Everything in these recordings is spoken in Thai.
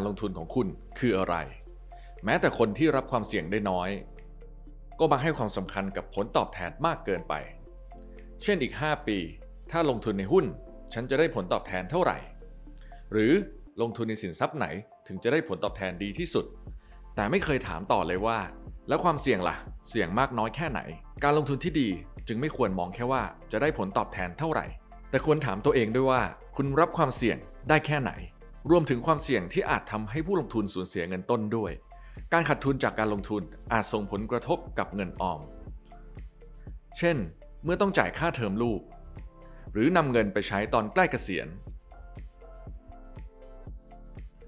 การลงทุนของคุณคืออะไร แม้แต่คนที่รับความเสี่ยงได้น้อย ก็มักให้ความสำคัญกับผลตอบแทนมากเกินไป เช่นอีก 5 ปี ถ้าลงทุนในหุ้น ฉันจะได้ผลตอบแทนเท่าไหร่ หรือลงทุนในสินทรัพย์ไหนถึงจะได้ผลตอบแทนดีที่สุด แต่ไม่เคยถามต่อเลยว่า แล้วความเสี่ยงล่ะ เสี่ยงมากน้อยแค่ไหน การลงทุนที่ดีจึงไม่ควรมองแค่ว่าจะได้ผลตอบแทนเท่าไหร่ แต่ควรถามตัวเองด้วยว่า คุณรับความเสี่ยงได้แค่ไหน รวมถึงความเสี่ยงที่อาจทำให้ผู้ลงทุนสูญเสียเงินต้นด้วย การขาดทุนจากการลงทุนอาจส่งผลกระทบกับเงินออม เช่น เมื่อต้องจ่ายค่าเทอมลูก หรือนำเงินไปใช้ตอนใกล้เกษียณ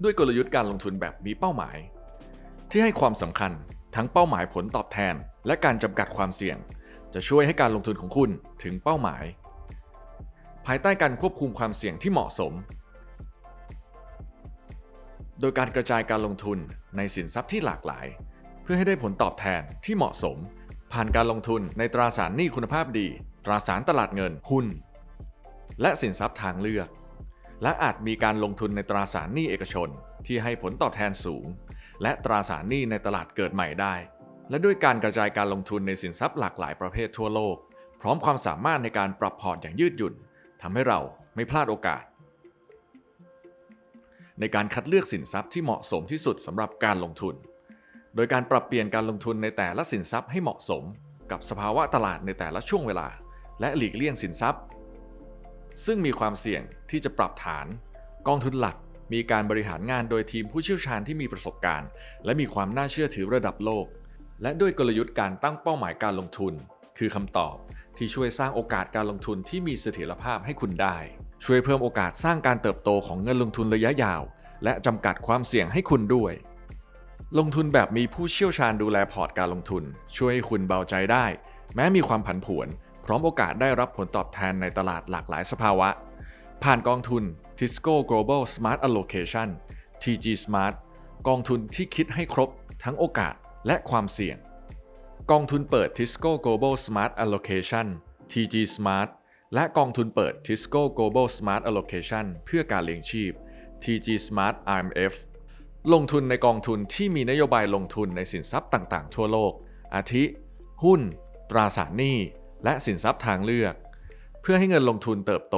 ด้วยกลยุทธ์การลงทุนแบบมีเป้าหมาย ที่ให้ความสำคัญทั้งเป้าหมายผลตอบแทน และการจำกัดความเสี่ยง จะช่วยให้การลงทุนของคุณถึงเป้าหมาย ภายใต้การควบคุมความเสี่ยงที่เหมาะสม โดยการกระจายการลงทุนในสินทรัพย์ที่หลากหลาย เพื่อให้ได้ผลตอบแทนที่เหมาะสม ผ่านการลงทุนในตราสารหนี้คุณภาพดี ตราสารตลาดเงินหุ้น และสินทรัพย์ทางเลือก และอาจมีการลงทุนในตราสารหนี้เอกชน ที่ให้ผลตอบแทนสูง และตราสารหนี้ในตลาดเกิดใหม่ได้ และด้วยการกระจายการลงทุนในสินทรัพย์หลากหลายประเภททั่วโลก พร้อมความสามารถในการปรับพอร์ตอย่างยืดหยุ่นทำให้เราไม่พลาดโอกาส ในการคัดเลือกสินทรัพย์ที่เหมาะสมที่สุดสำหรับการลงทุน โดยการปรับเปลี่ยนการลงทุนในแต่ละสินทรัพย์ให้เหมาะสม กับสภาวะตลาดในแต่ละช่วงเวลา และหลีกเลี่ยงสินทรัพย์ ซึ่งมีความเสี่ยงที่จะปรับฐาน กองทุนหลักมีการบริหารงานโดยทีมผู้เชี่ยวชาญที่มีประสบการณ์ และมีความน่าเชื่อถือระดับโลก และด้วยกลยุทธ์การตั้งเป้าหมายการลงทุน คือคำตอบที่ช่วยสร้างโอกาสการลงทุนที่มีเสถียรภาพให้คุณได้ ช่วยเพิ่มโอกาสสร้างการเติบโตของเงินลงทุนระยะยาว และจำกัดความเสี่ยงให้คุณด้วย ลงทุนแบบมีผู้เชี่ยวชาญดูแลพอร์ตการลงทุน ช่วยให้คุณเบาใจได้ แม้มีความผันผวน พร้อมโอกาสได้รับผลตอบแทนในตลาดหลากหลายสภาวะ ผ่านกองทุน Tisco Global Smart Allocation TG Smart กองทุนที่คิดให้ครบทั้งโอกาสและความเสี่ยง กองทุนเปิด Tisco Global Smart Allocation TG Smart และกองทุนเปิด Tisco Global Smart Allocation เพื่อการเลี้ยงชีพ TG Smart IMF ลงทุนในกองทุนที่มีนโยบายลงทุนในสินทรัพย์ต่างๆ ทั่วโลก อาทิ หุ้น ตราสารหนี้ และสินทรัพย์ทางเลือก เพื่อให้เงินลงทุนเติบโต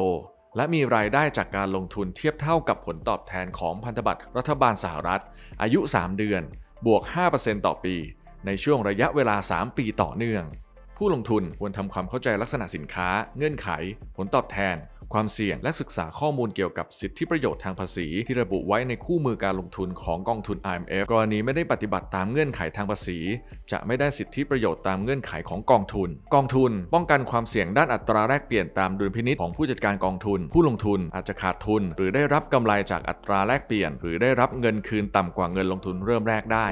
และมีรายได้จากการลงทุนเทียบเท่ากับผลตอบแทนของพันธบัตรรัฐบาลสหรัฐ อายุ 3 เดือน บวก 5%ต่อปี ในช่วงระยะเวลา 3 ปีต่อเนื่อง ผู้ลงทุนควรทำความเข้าใจลักษณะสินค้า เงื่อนไข ผลตอบแทน ความเสี่ยงและศึกษาข้อมูลเกี่ยวกับสิทธิประโยชน์ทางภาษี ที่ระบุไว้ในคู่มือการลงทุนของกองทุน IMF กรณีไม่ได้ปฏิบัติตามเงื่อนไขทางภาษี จะไม่ได้สิทธิประโยชน์ตามเงื่อนไขของกองทุน กองทุน ป้องกันความเสี่ยงด้านอัตราแลกเปลี่ยนตามดุลพินิจของผู้จัดการกองทุน ผู้ลงทุนอาจจะขาดทุน หรือได้รับกำไรจากอัตราแลกเปลี่ยน หรือได้รับเงินคืนต่ำกว่าเงินลงทุนเริ่มแรกได้